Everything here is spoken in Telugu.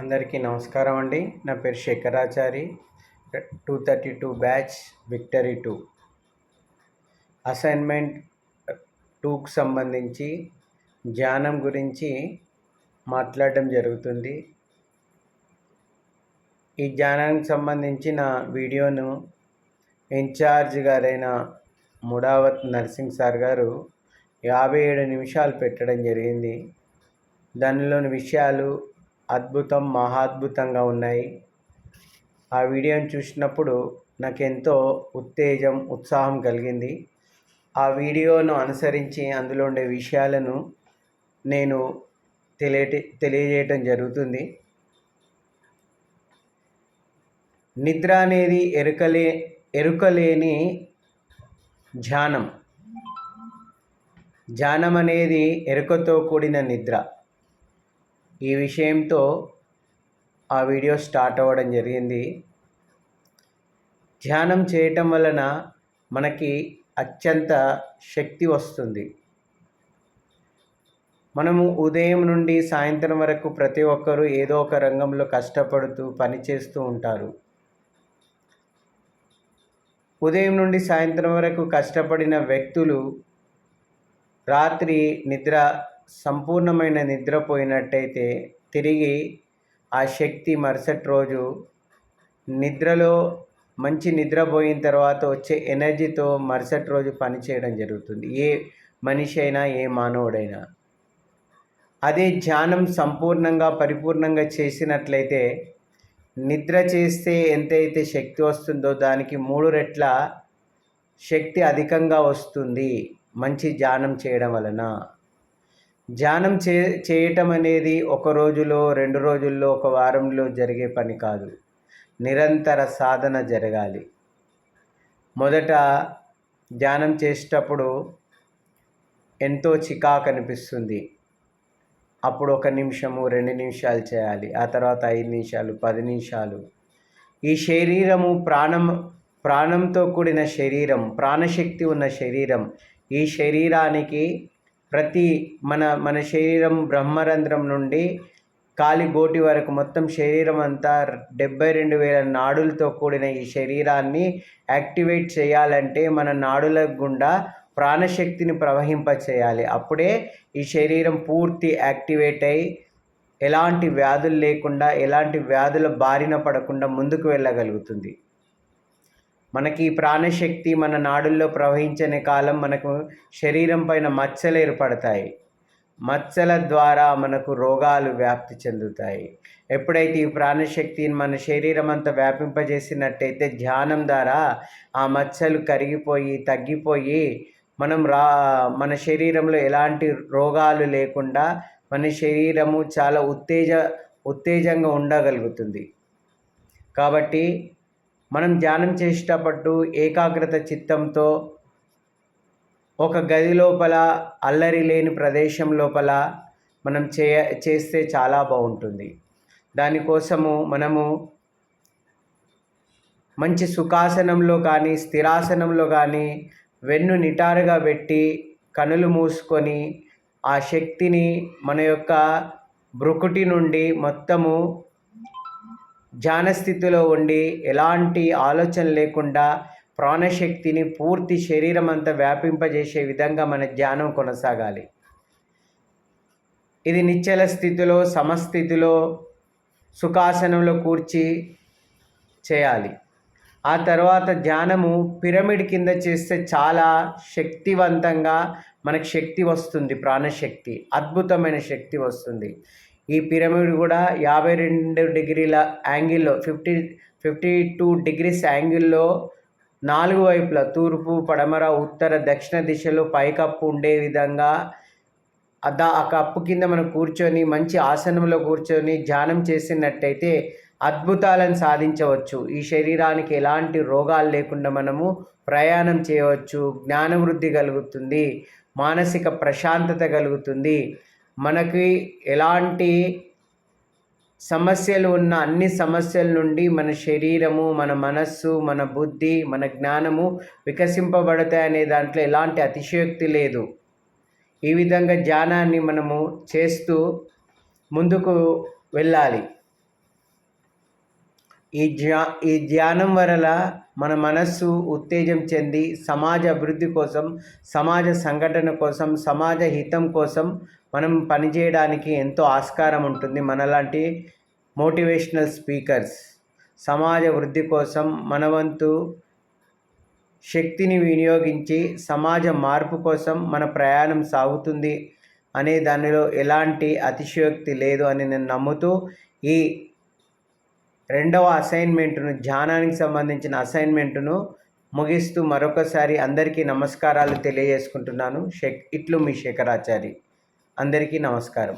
అందరికీ నమస్కారం అండి. నా పేరు Shekharachari. Two thirty two batch victory two. Assignment టూకు సంబంధించి ధ్యానం గురించి మాట్లాడడం జరుగుతుంది. ఈ ధ్యానానికి సంబంధించిన వీడియోను ఇన్ఛార్జ్ గారైన ముడావత్ నర్సింగ్ సార్ గారు యాభై ఏడు నిమిషాలు పెట్టడం జరిగింది. దానిలోని విషయాలు అద్భుతం మహాద్భుతంగా ఉన్నాయి. ఆ వీడియోని చూసినప్పుడు నాకు ఎంతో ఉత్తేజం ఉత్సాహం కలిగింది. ఆ వీడియోను అనుసరించి అందులో ఉండే విషయాలను నేను తెలియ తెలియజేయటం జరుగుతుంది. నిద్ర అనేది ఎరుకలే ఎరుకలేని ధ్యానం. ధ్యానం అనేది ఎరుకతో కూడిన నిద్ర. ఈ విషయంతో ఆ వీడియో స్టార్ట్ అవ్వడం జరిగింది. ధ్యానం చేయటం వలన మనకి అత్యంత శక్తి వస్తుంది. మనము ఉదయం నుండి సాయంత్రం వరకు ప్రతి ఒక్కరూ ఏదో ఒక రంగంలో కష్టపడుతూ పనిచేస్తూ ఉంటారు. ఉదయం నుండి సాయంత్రం వరకు కష్టపడిన వ్యక్తులు రాత్రి నిద్ర సంపూర్ణమైన నిద్రపోయినట్టయితే తిరిగి ఆ శక్తి మరుసటి రోజు నిద్రలో మంచి నిద్రపోయిన తర్వాత వచ్చే ఎనర్జీతో మరుసటి రోజు పనిచేయడం జరుగుతుంది. ఏ మనిషి అయినా ఏ మానవుడైనా. అదే ధ్యానం సంపూర్ణంగా పరిపూర్ణంగా చేసినట్లయితే నిద్ర చేస్తే ఎంతైతే శక్తి వస్తుందో దానికి మూడు రెట్ల శక్తి అధికంగా వస్తుంది. మంచి ధ్యానం చేయడం వలన. ధ్యానం చే చేయటం అనేది ఒక రోజులో రెండు రోజుల్లో ఒక వారంలో జరిగే పని కాదు. నిరంతర సాధన జరగాలి. మొదట ధ్యానం చేసేటప్పుడు ఎంతో చికాకు అనిపిస్తుంది. అప్పుడు ఒక నిమిషము రెండు నిమిషాలు చేయాలి. ఆ తర్వాత ఐదు నిమిషాలు పది నిమిషాలు. ఈ శరీరము ప్రాణం ప్రాణంతో కూడిన శరీరం ప్రాణశక్తి ఉన్న శరీరం ఈ శరీరానికి ప్రతి మన మన శరీరం బ్రహ్మరంధ్రం నుండి కాలి గోటి వరకు మొత్తం శరీరం అంతా డెబ్బై రెండు వేల నాడులతో కూడిన ఈ శరీరాన్ని యాక్టివేట్ చేయాలంటే మన నాడుల గుండా ప్రాణశక్తిని ప్రవహింప చేయాలి అప్పుడే ఈ శరీరం పూర్తి యాక్టివేట్ అయి ఎలాంటి వ్యాధులు లేకుండా ఎలాంటి వ్యాధుల బారిన పడకుండా ముందుకు వెళ్ళగలుగుతుంది. మనకి ప్రాణశక్తి మన నాడుల్లో ప్రవహించని కాలం మనకు శరీరం పైన మచ్చలు ఏర్పడతాయి. మచ్చల ద్వారా మనకు రోగాలు వ్యాప్తి చెందుతాయి. ఎప్పుడైతే ఈ ప్రాణశక్తిని మన శరీరం అంతా వ్యాపింపజేసినట్టయితే ధ్యానం ద్వారా ఆ మచ్చలు కరిగిపోయి తగ్గిపోయి మనం రా మన శరీరంలో ఎలాంటి రోగాలు లేకుండా మన శరీరము చాలా ఉత్తేజ ఉత్తేజంగా ఉండగలుగుతుంది. కాబట్టి మనం ధ్యానం చేసేటప్పుడు ఏకాగ్రత చిత్తంతో ఒక గది లోపల అల్లరి లేని ప్రదేశం లోపల మనం చే చేస్తే చాలా బాగుంటుంది. దానికోసము మనము మంచి సుఖాసనంలో కానీ స్థిరాసనంలో కానీ వెన్ను నిటారుగా పెట్టి కనులు మూసుకొని ఆ శక్తిని మన యొక్క బ్రుకుటి నుండి మొత్తము ధ్యానస్థితిలో ఉండి ఎలాంటి ఆలోచన లేకుండా ప్రాణశక్తిని పూర్తి శరీరం అంతా వ్యాపింపజేసే విధంగా మన ధ్యానం కొనసాగాలి. ఇది నిశ్చల స్థితిలో సమస్థితిలో సుఖాసనంలో కూర్చి చేయాలి. ఆ తర్వాత ధ్యానము పిరమిడ్ కింద చేస్తే చాలా శక్తివంతంగా మనకు శక్తి వస్తుంది ప్రాణశక్తి అద్భుతమైన శక్తి వస్తుంది. ఈ పిరమిడ్ కూడా యాభై రెండు డిగ్రీల యాంగిల్లో ఫిఫ్టీ ఫిఫ్టీ టూ డిగ్రీస్ యాంగిల్లో నాలుగు వైపుల తూర్పు పడమర ఉత్తర దక్షిణ దిశలో పైకప్పు ఉండే విధంగా దా ఆ కప్పు కింద మనం కూర్చొని మంచి ఆసనంలో కూర్చొని ధ్యానం చేసినట్టయితే అద్భుతాలను సాధించవచ్చు. ఈ శరీరానికి ఎలాంటి రోగాలు లేకుండా మనము ప్రయాణం చేయవచ్చు. జ్ఞానవృద్ధి కలుగుతుంది. మానసిక ప్రశాంతత కలుగుతుంది. మనకి ఎలాంటి సమస్యలు ఉన్న అన్ని సమస్యల నుండి మన శరీరము మన మనస్సు మన బుద్ధి మన జ్ఞానము వికసింపబడతాయి అనే దాంట్లో ఎలాంటి అతిశయోక్తి లేదు. ఈ విధంగా ధ్యానాన్ని మనము చేస్తూ ముందుకు వెళ్ళాలి. ఈ ధ్యా ఈ ధ్యానం వలన మన మనస్సు ఉత్తేజం చెంది సమాజ అభివృద్ధి కోసం సమాజ సంఘటన కోసం సమాజ హితం కోసం మనం పనిచేయడానికి ఎంతో ఆస్కారం ఉంటుంది మనలాంటి మోటివేషనల్ స్పీకర్స్. సమాజ వృద్ధి కోసం మన వంతు శక్తిని వినియోగించి సమాజ మార్పు కోసం మన ప్రయాణం సాగుతుంది అనే దానిలో ఎలాంటి అతిశయోక్తి లేదు అని నేను నమ్ముతూ ఈ రెండవ అసైన్మెంట్ను ధ్యానానికి సంబంధించిన అసైన్మెంట్ను ముగిస్తూ మరొకసారి అందరికీ నమస్కారాలు తెలియజేసుకుంటున్నాను. శేక్ ఇట్లు మీ శేఖరాచారి. అందరికీ నమస్కారం.